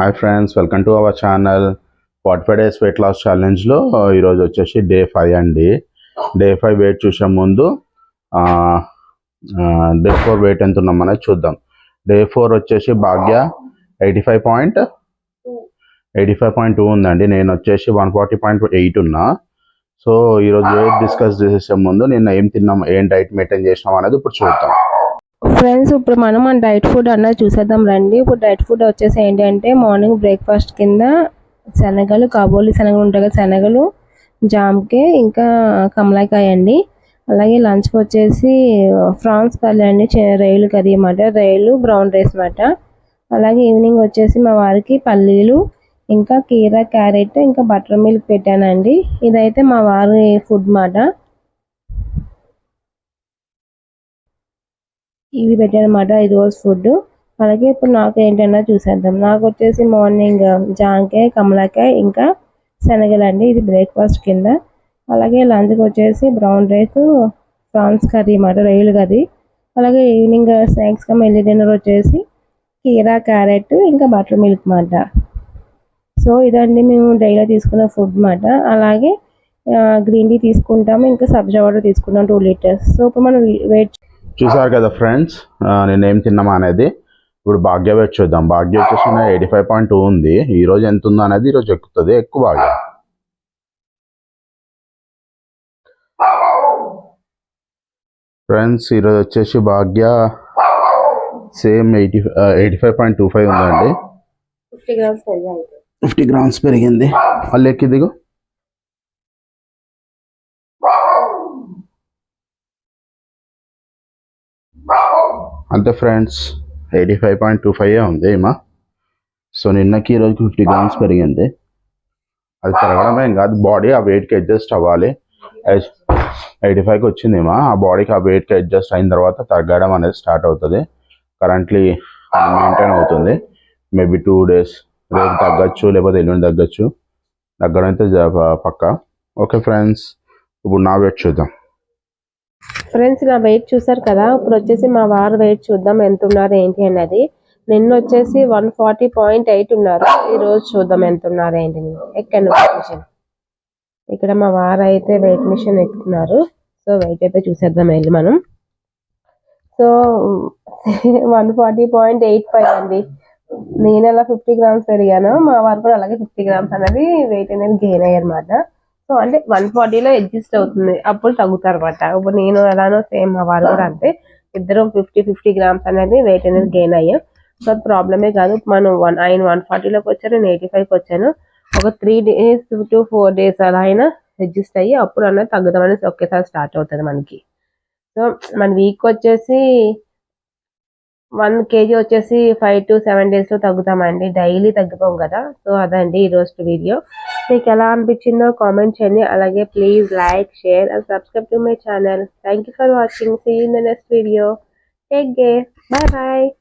Hi friends welcome to our channel forty five days weight loss ఛాలెంజ్లో ఈరోజు వచ్చేసి day five అండి. Day five weight చూసే ముందు day four wait ఎంత ఉన్నాం చూద్దాం. డే ఫోర్ వచ్చేసి Bhagya eighty five point eighty five point two ఉందండి. నేను వచ్చేసి వన్ ఫార్టీ పాయింట్ ఎయిట్ ఉన్నా. సో ఈరోజు వెయిట్ డిస్కస్ చేసే ముందు నిన్న ఏం తిన్నాం ఏం డైట్ మెయింటైన్ చేసినాం అనేది ఇప్పుడు చూద్దాం. ఫ్రెండ్స్ ఇప్పుడు మనం మన డైట్ ఫుడ్ అన్నది చూసేద్దాం రండి. ఇప్పుడు డైట్ ఫుడ్ వచ్చేసి ఏంటంటే మార్నింగ్ బ్రేక్ఫాస్ట్ కింద శనగలు కాబోలి శనగలు ఉంటాయి కదా శనగలు జామకాయ ఇంకా కమలాకాయ అండి. అలాగే లంచ్కి వచ్చేసి ఫ్రాన్స్ కర్రీ అండి రైలు రొయ్యలు కర్రీ అన్నమాట. రైలు బ్రౌన్ రైస్ అన్నమాట. అలాగే ఈవినింగ్ వచ్చేసి మా వారికి పల్లీలు ఇంకా కీరా క్యారెట్ ఇంకా బటర్ మిల్క్ పెట్టానండి. ఇదైతే మా వారి ఫుడ్ మాట ఇవి పెట్టానమాట. ఇది రోజు ఫుడ్. అలాగే ఇప్పుడు నాకు ఏంటన్నా చూసేద్దాం. నాకు వచ్చేసి మార్నింగ్ జాంకాయ కమలాకాయ ఇంకా శనగలండి. ఇది బ్రేక్ఫాస్ట్ కింద. అలాగే లంచ్కి వచ్చేసి బ్రౌన్ రైస్ ప్రాన్స్ కర్రీ అన్నమాట రొయ్యలు కర్రీ. అలాగే ఈవినింగ్ స్నాక్స్గా మెల్లి డిన్నర్ వచ్చేసి కీరా క్యారెట్ ఇంకా బటర్ మిల్క్ మాట సో ఇదండి మేము డైలీ తీసుకున్న ఫుడ్ మాట అలాగే గ్రీన్ టీ తీసుకుంటాము ఇంకా సబ్జా వాటర్ తీసుకుంటాం టూ లీటర్స్. సో ఇప్పుడు మనం వెయిట్ చూసారు కదా ఫ్రెండ్స్? నేను ఏం తిన్నామా అనేది? ఇప్పుడు భాగ్య వెయిట్ చూద్దాం. భాగ్య వచ్చేసి ఎయిటీ ఫైవ్ పాయింట్ టూ ఉంది. ఈ రోజు ఎంత ఉందో అనేది ఈ రోజు ఎక్కుతుంది. ఎక్కువ భాగ్య. ఫ్రెండ్స్ ఈరోజు వచ్చేసి Bhagya same eighty eighty five point two five ఉందండి. ఫిఫ్టీ గ్రామ్స్ పెరిగాయి ఫిఫ్టీ గ్రామ్స్ పెరిగింది. మళ్ళీ ఎక్కి దిగు. అంతే friends eighty five point two five ఉంది ఏమా సో నిన్నకి ఈరోజుకి ఫిఫ్టీ గ్రామ్స్ పెరిగింది. అది పెరగడమే కాదు బాడీ ఆ వెయిట్కి అడ్జస్ట్ అవ్వాలి. ఎయిటీ ఫైవ్కి వచ్చిందేమో ఆ బాడీకి ఆ వెయిట్కి అడ్జస్ట్ అయిన తర్వాత తగ్గడం అనేది స్టార్ట్ అవుతుంది. కరెంట్లీ మెయింటైన్ అవుతుంది. మేబీ టూ డేస్ రేపు తగ్గచ్చు లేకపోతే ఎల్లుండి తగ్గచ్చు. తగ్గడం అయితే పక్క. ఓకే ఫ్రెండ్స్ ఇప్పుడు నా వెయిట్ చూద్దాం. ఫ్రెండ్స్ నా వెయిట్ చూసారు కదా ఇప్పుడు వచ్చేసి మా వారు వెయిట్ చూద్దాం ఎంత ఉన్నారు ఏంటి అనేది నిన్న వచ్చేసి వన్ ఫార్టీ పాయింట్ ఎయిట్ ఉన్నారు. ఈ రోజు చూద్దాం ఎంత ఉన్నారు ఏంటి అని. ఎక్కండి వెయిట్ మిషన్ ఇక్కడ మా వారు అయితే వెయిట్ మిషన్ ఎక్కుతున్నారు. సో వెయిట్ అయితే చూసేద్దాం వెళ్ళి మనం. So one forty point eight five అండి. నేను ఎలా ఫిఫ్టీ గ్రామ్స్ పెరిగాను. మా వారు కూడా అలాగే ఫిఫ్టీ గ్రామ్స్ అనేది వెయిట్ అనేది గెయిన్ అయ్యారు అనమాట సో అంటే వన్ ఫార్టీలో అడ్జస్ట్ అవుతుంది. అప్పుడు తగ్గుతారు అనమాట ఇప్పుడు నేను ఎలానో సేమ్ మా కూడా అంతే. ఇద్దరం ఫిఫ్టీ ఫిఫ్టీ గ్రామ్స్ అనేది వెయిట్ అనేది గెయిన్ అయ్యాం. సో అది ప్రాబ్లమే కాదు. మనం వన్ ఆయన వన్ ఫార్టీలోకి వచ్చాను నేను ఎయిటీ ఫైవ్కి వచ్చాను. ఒక three days to four days అలా అయినా అడ్జస్ట్ అయ్యి అప్పుడు అన్న తగ్గుదాం అనేసి ఒకేసారి స్టార్ట్ అవుతుంది మనకి. సో మన వీక్ వచ్చేసి వన్ కేజీ వచ్చేసి ఫైవ్ టు సెవెన్ డేస్లో తగ్గుతామండి. డైలీ తగ్గిపోం కదా. సో అదండి ఈరోజు video. Click alarm button or comment channel. Alage, please like, share and subscribe to my channel. Thank you for watching. See you in the next video. Take care. Bye bye.